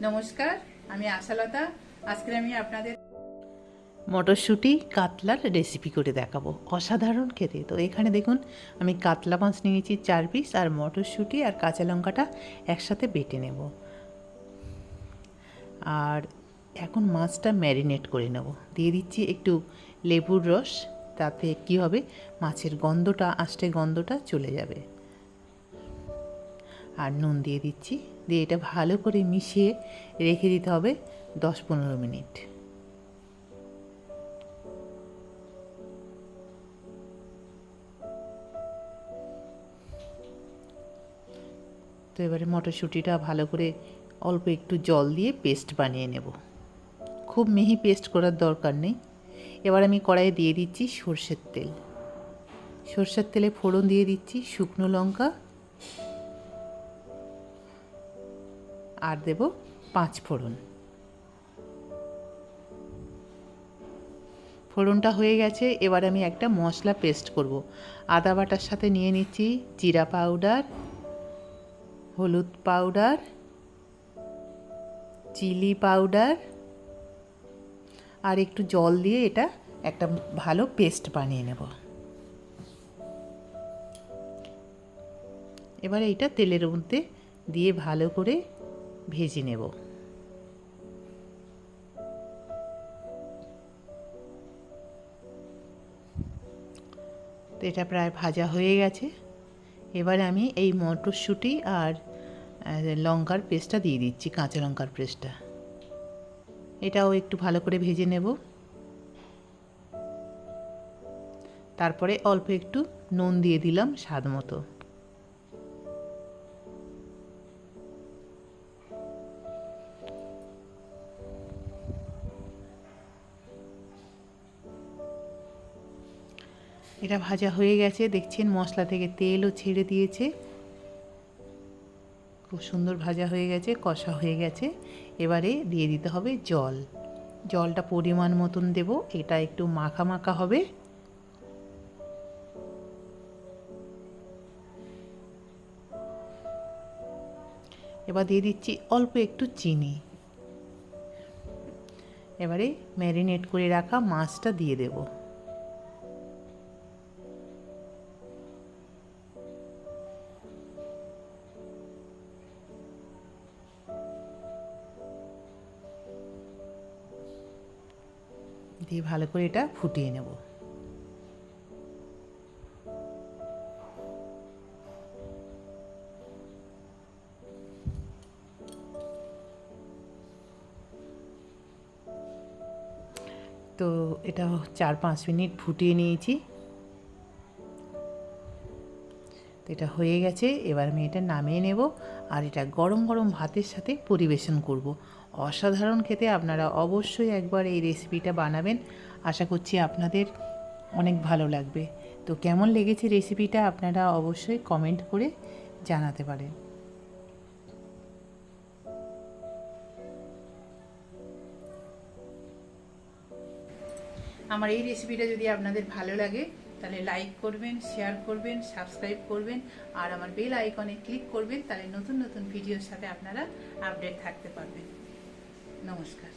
নমস্কার, আমি আশালতা। আজকে আমি আপনাদের মটরশুঁটি কাতলার রেসিপি করে দেখাবো। অসাধারণ খেতে। তো এখানে দেখুন, আমি কাতলা মাছ নিয়েছি চার পিস আর মটরশুঁটি আর কাঁচা লঙ্কাটা একসাথে বেটে নেব। আর এখন মাছটা ম্যারিনেট করে নেব। দিয়ে দিচ্ছি একটু লেবুর রস, তাতে কি হবে? মাছের গন্ধটা আষ্টে গন্ধটা চলে যাবে। আর নুন দিয়ে দিচ্ছি। দিয়ে এটা ভালো করে মিশিয়ে রেখে দিতে হবে দশ পনেরো মিনিট। তো এবারে মটরশুঁটিটা ভালো করে অল্প একটু জল দিয়ে পেস্ট বানিয়ে নেব। খুব মিহি পেস্ট করার দরকার নেই। এবার আমি কড়াইয়ে দিয়ে দিচ্ছি সর্ষের তেল। সর্ষের তেলে ফোড়ন দিয়ে দিচ্ছি শুকনো লঙ্কা আর দেব পাঁচ ফোড়ন। ফোড়নটা হয়ে গেছে, এবার আমি একটা মশলা পেস্ট করব। আদা বাটার সাথে নিয়ে নিচ্ছি, জিরা পাউডার, হলুদ পাউডার, চিলি পাউডার, আর একটু জল দিয়ে এটা একটা ভালো পেস্ট বানিয়ে নেব। এবারে এটা তেলের মধ্যে দিয়ে ভালো করে ভেজে নেব। তো এটা প্রায় ভাজা হয়ে গেছে। এবারে আমি এই মটরশুঁটি আর লঙ্কার পেস্টটা দিয়ে দিচ্ছি, কাঁচা লঙ্কার পেস্টটা। এটাও একটু ভালো করে ভেজে নেব। তারপরে অল্প একটু নুন দিয়ে দিলাম স্বাদ মতো। এটা ভাজা হয়ে গেছে, দেখছেন মশলা থেকে তেলও ছেড়ে দিয়েছে। খুব সুন্দর ভাজা হয়ে গেছে, কষা হয়ে গেছে। এবারে দিয়ে দিতে হবে জল। জলটা পরিমাণ মতন দেব, এটা একটু মাখা মাখা হবে। এবার দিয়ে দিচ্ছি অল্প একটু চিনি। এবারে ম্যারিনেট করে রাখা মাছটা দিয়ে দেবো। দিয়ে ভালো করে এটা ফুটিয়ে নেব। তো এটা চার পাঁচ মিনিট ফুটিয়ে নিয়েছি। তো এটা হয়ে গেছে, এবার আমি এটা নামিয়ে নেব আর এটা গরম গরম ভাতের সাথে পরিবেশন করব। অসাধারণ খেতে আপনারা অবশ্যই একবার এই রেসিপিটা বানাবেন। আশা করছি আপনাদের অনেক ভালো লাগবে। তো কেমন লেগেছে রেসিপিটা আপনারা অবশ্যই কমেন্ট করে জানাতে পারেন। আমার এই রেসিপিটা যদি আপনাদের ভালো লাগে, তাহলে লাইক করবেন শেয়ার করবেন সাবস্ক্রাইব করবেন, আর আমার বেল আইকনে ক্লিক করবেন, তাহলে নতুন নতুন ভিডিওর সাথে আপনারা আপডেট থাকতে পারবেন। নমস্কার